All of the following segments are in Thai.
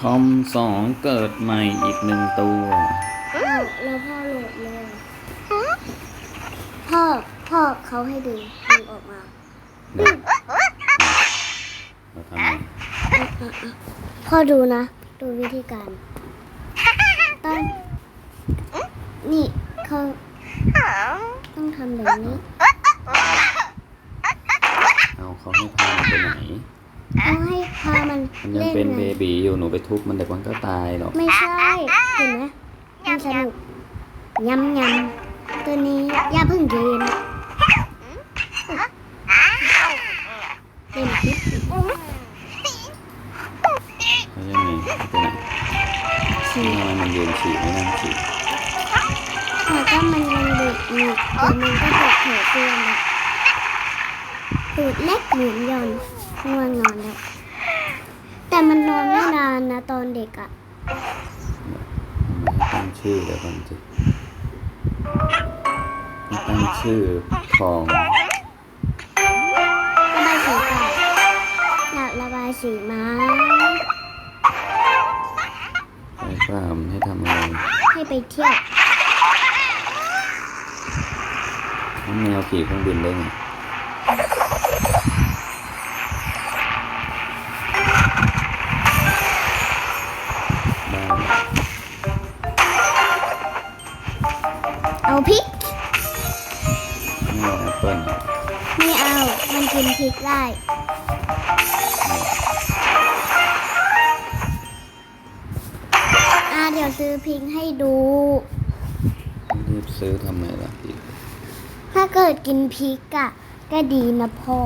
คอมสองเกิดใหม่อีกหนึ่งตัวอ้าวแล้วพ่อโหลดเลยพ่อ พ่อเขาให้ดึงดึงออกมาเด็กเราทำไงพ่อดูนะ ดูวิธีการต้องนี่เขาต้องทำแบบนี้ เอาเขาให้พามันไปไหน เขาให้พามันมันยังเล่นเป็นไงเบบีอยู่หนูไปทุบมันเดี๋ยวมันก็ตายหรอกไม่ใช่ เห็นไหมมันสนุกยำยำตัวนี้อย่าเพิ่งเกมเล่นคลิปเขายังไงไปไหนฉีทำไมมันยืนฉี่ไม่นั่งฉี่แล้วก็มันยังเด็กอีกเดี๋ยวมันก็เด็กเถอะเตือนแบบตูดเล็กเหมือนยอน ง่วงนอนแล้ว แต่มันนอนไม่นานนะตอนเด็กอะทำไมให้ตั้งชื่อเดี๋ยวก่อนสิให้ตั้งชื่อทองระบายสีก่อนอยากระบายสีไหมาให้ป้ามนให้ทำอะไรให้ไปเที่ยวน้องแมวขี่เครื่องบินได้ไง พริกไม่เอาแอปเปิ้ลไม่เอา มันกินพริกได้ อ่าเดี๋ยวซื้อพริกให้ดู รีบซื้อทำไมล่ะพี่ถ้าเกิดกินพริกอะก็ดีนะพ่อ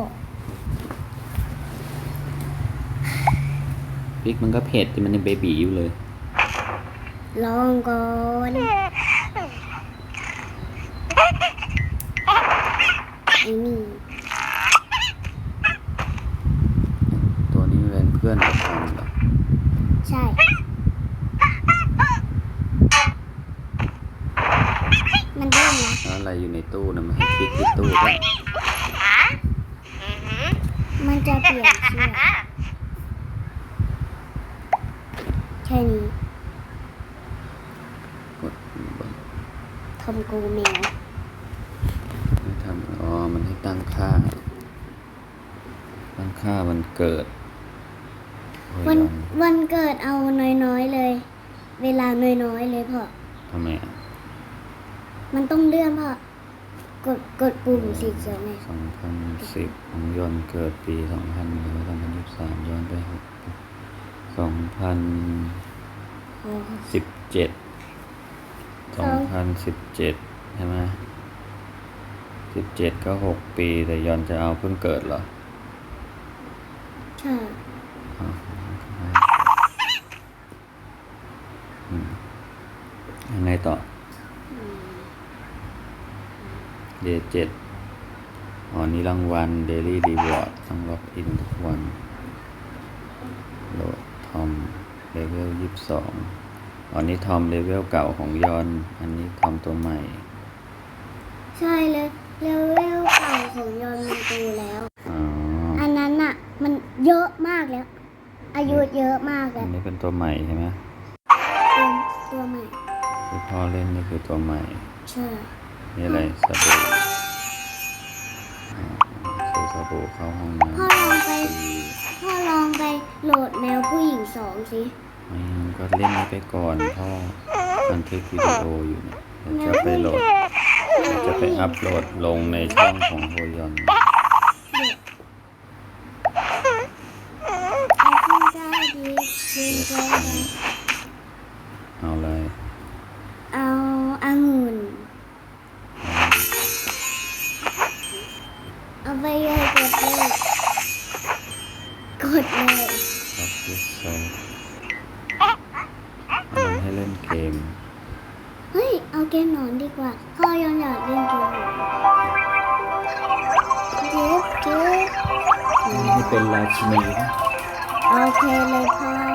พริกมันก็เผ็ดแต่มันยังเบบีอยู่เลย ลองก่อนไอ้นี่ ตัวนี้เป็นเพื่อนกับทอมเหรอ ใช่ มันเริ่มแล้ว แล้ว อะไรอยู่ในตู้นะมันให้พริกที่ตู้ป่ะมันจะเปลี่ยนเชือกแค่นี้กดบนทอมกูแมวให้ทำอ๋อมันให้ตั้งค่า ตั้งค่าวันเกิดโอ้ยวันลองวันเกิดเอาน้อยๆเลย เวลาน้อยๆเลยพ่อทำไมอะ มันต้องเลื่อนพ่อกดกดปุ่มสีเขียวเนี่ยสองพันสิบของยนต์เกิดปีสองพันหรือสองพันยี่สิบสามย้อนไปหกสองพันโอ้สิบเจ็ดสองพันสิบเจ็ดใช่ไหมสิบเจ็ดก็หกปีแต่ยอนจะเอาเพิ่งเกิดเหรอ ใช่ อ๋ออืมยังไงต่อ เดย์เจ็ดอ๋อนี่รางวัล Daily Reward ต้องล็อกอินทุกวันโหลดทอมเลเวลยี่สิบสองอ๋อนี่ทอมเลเวลเก่าของยอน อันนี้ทอมตัวใหม่ ใช่เลยเลเวลเก่าของยอนมันตูแล้วอ๋ออันนั้นอะมันเยอะมากแล้ว อายุเยอะมากอัแล้นวนี้เป็นตัวใหม่ใช่ไหมตัวตัวใหม่ที่พ่อเล่นนี่คือตัวใหม่ ใช่ นี่อะไรสบู่อ๋อซื้อสบู่เข้าห้องน้ำพ่อลองไปฟรีพ่อลองไปโหลดแมวผู้หญิงสองสิไม่งั้นก็เล่นนี้ไปก่อนพ่อบันทึกวิดีโออยู่เนี่ยเดี๋ยวจะไปโหลดเดี๋ยวจะไปอัพโหลดลงในช่องของโฮยอนเอาขึ้นได้ดีดีเกินเอ กดเลยล็อกดิสโซมันให้เล่นเกม เฮ้ย เอาเกมหนอนดีกว่าพ่อยังอยากเล่นเกมหนอนเจ็บเจ็บให้เป็นราชินีนะโอเคเลยพ่ออะไ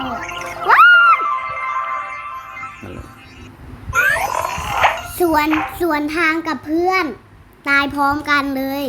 รสวนสวนทางกับเพื่อน ตายพร้อมกันเลย